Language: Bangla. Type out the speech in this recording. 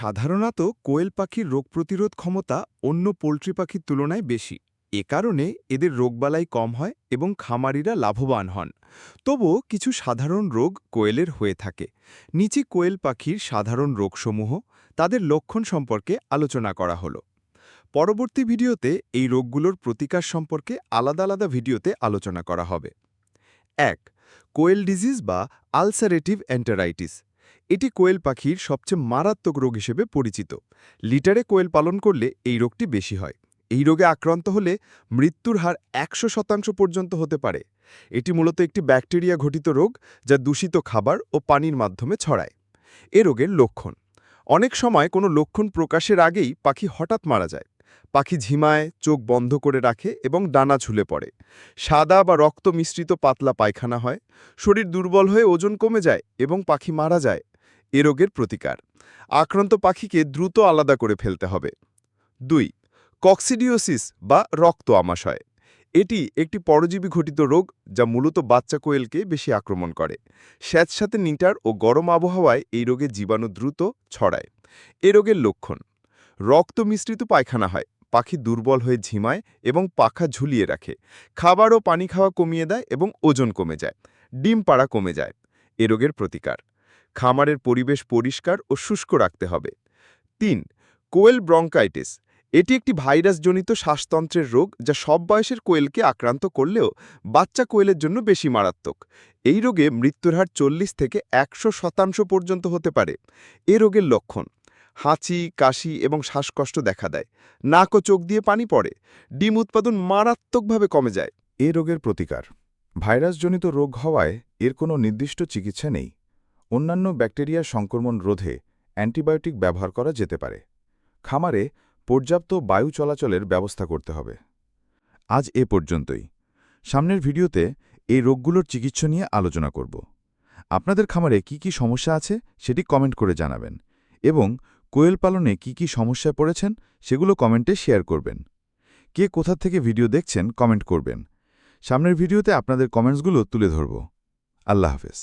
সাধারণত কোয়েল পাখির রোগ প্রতিরোধ ক্ষমতা অন্য পোলট্রি পাখির তুলনায় বেশি। এ কারণে এদের রোগবালাই কম হয় এবং খামারিরা লাভবান হন। তবুও কিছু সাধারণ রোগ কোয়েলের হয়ে থাকে। নিচে কোয়েল পাখির সাধারণ রোগসমূহ তাদের লক্ষণ সম্পর্কে আলোচনা করা হলো। পরবর্তী ভিডিওতে এই রোগগুলোর প্রতিকার সম্পর্কে আলাদা আলাদা ভিডিওতে আলোচনা করা হবে। এক, কোয়েল ডিজিজ বা আলসারেটিভ অ্যান্টারাইটিস এটি কোয়েল পাখির সবচেয়ে মারাত্মক রোগ হিসেবে পরিচিত। লিটারে কোয়েল পালন করলে এই রোগটি বেশি হয়। এই রোগে আক্রান্ত হলে মৃত্যুর হার একশো শতাংশ পর্যন্ত হতে পারে। এটি মূলত একটি ব্যাকটেরিয়া ঘটিত রোগ যা দূষিত খাবার ও পানির মাধ্যমে ছড়ায়। এ রোগের লক্ষণ। অনেক সময় কোনো লক্ষণ প্রকাশের আগেই পাখি হঠাৎ মারা যায়। পাখি ঝিমায়, চোখ বন্ধ করে রাখে এবং ডানা ঝুলে পড়ে। সাদা বা রক্ত মিশ্রিত পাতলা পায়খানা হয়। শরীর দুর্বল হয়ে ওজন কমে যায় এবং পাখি মারা যায় এ রোগের প্রতিকার। আক্রান্ত পাখিকে দ্রুত আলাদা করে ফেলতে হবে। দুই, কক্সিডিওসিস বা রক্ত আমাশয়। এটি একটি পরজীবী ঘটিত রোগ যা মূলত বাচ্চা কোয়েলকে বেশি আক্রমণ করে। স্যাঁতসাথে নিটার ও গরম আবহাওয়ায় এই রোগে জীবাণু দ্রুত ছড়ায়। এ রোগের লক্ষণ, রক্ত মিশ্রিত পায়খানা হয়, পাখি দুর্বল হয়ে ঝিমায় এবং পাখা ঝুলিয়ে রাখে। খাবার ও পানি খাওয়া কমিয়ে দেয় এবং ওজন কমে যায়। ডিম পাড়া কমে যায়। এ রোগের প্রতিকার। খামারের পরিবেশ পরিষ্কার ও শুষ্ক রাখতে হবে। তিন, কোয়েল ব্রঙ্কাইটিস। এটি একটি ভাইরাসজনিত শ্বাসতন্ত্রের রোগ যা সব বয়সের কোয়েলকে আক্রান্ত করলেও বাচ্চা কোয়েলের জন্য বেশি মারাত্মক। এই রোগে মৃত্যুর হার চল্লিশ থেকে একশো শতাংশ পর্যন্ত হতে পারে। এ রোগের লক্ষণ, হাঁচি, কাশি এবং শ্বাসকষ্ট দেখা দেয়। নাক ও চোখ দিয়ে পানি পড়ে। ডিম উৎপাদন মারাত্মকভাবে কমে যায়। এ রোগের প্রতিকার। ভাইরাসজনিত রোগ হওয়ায় এর কোনো নির্দিষ্ট চিকিৎসা নেই। অন্যান্য ব্যাকটেরিয়া সংক্রমণ রোধে অ্যান্টিবায়োটিক ব্যবহার করা যেতে পারে। খামারে পর্যাপ্ত বায়ু চলাচলের ব্যবস্থা করতে হবে। আজ এ পর্যন্তই। সামনের ভিডিওতে এই রোগগুলোর চিকিৎসা নিয়ে আলোচনা করব। আপনাদের খামারে কি কি সমস্যা আছে সেটি কমেন্ট করে জানাবেন এবং কোয়েল পালনে কি কি সমস্যায় পড়েছেন সেগুলো কমেন্টে শেয়ার করবেন। কে কোথা থেকে ভিডিও দেখছেন কমেন্ট করবেন। সামনের ভিডিওতে আপনাদের কমেন্টসগুলো তুলে ধরব। আল্লাহ হাফেজ।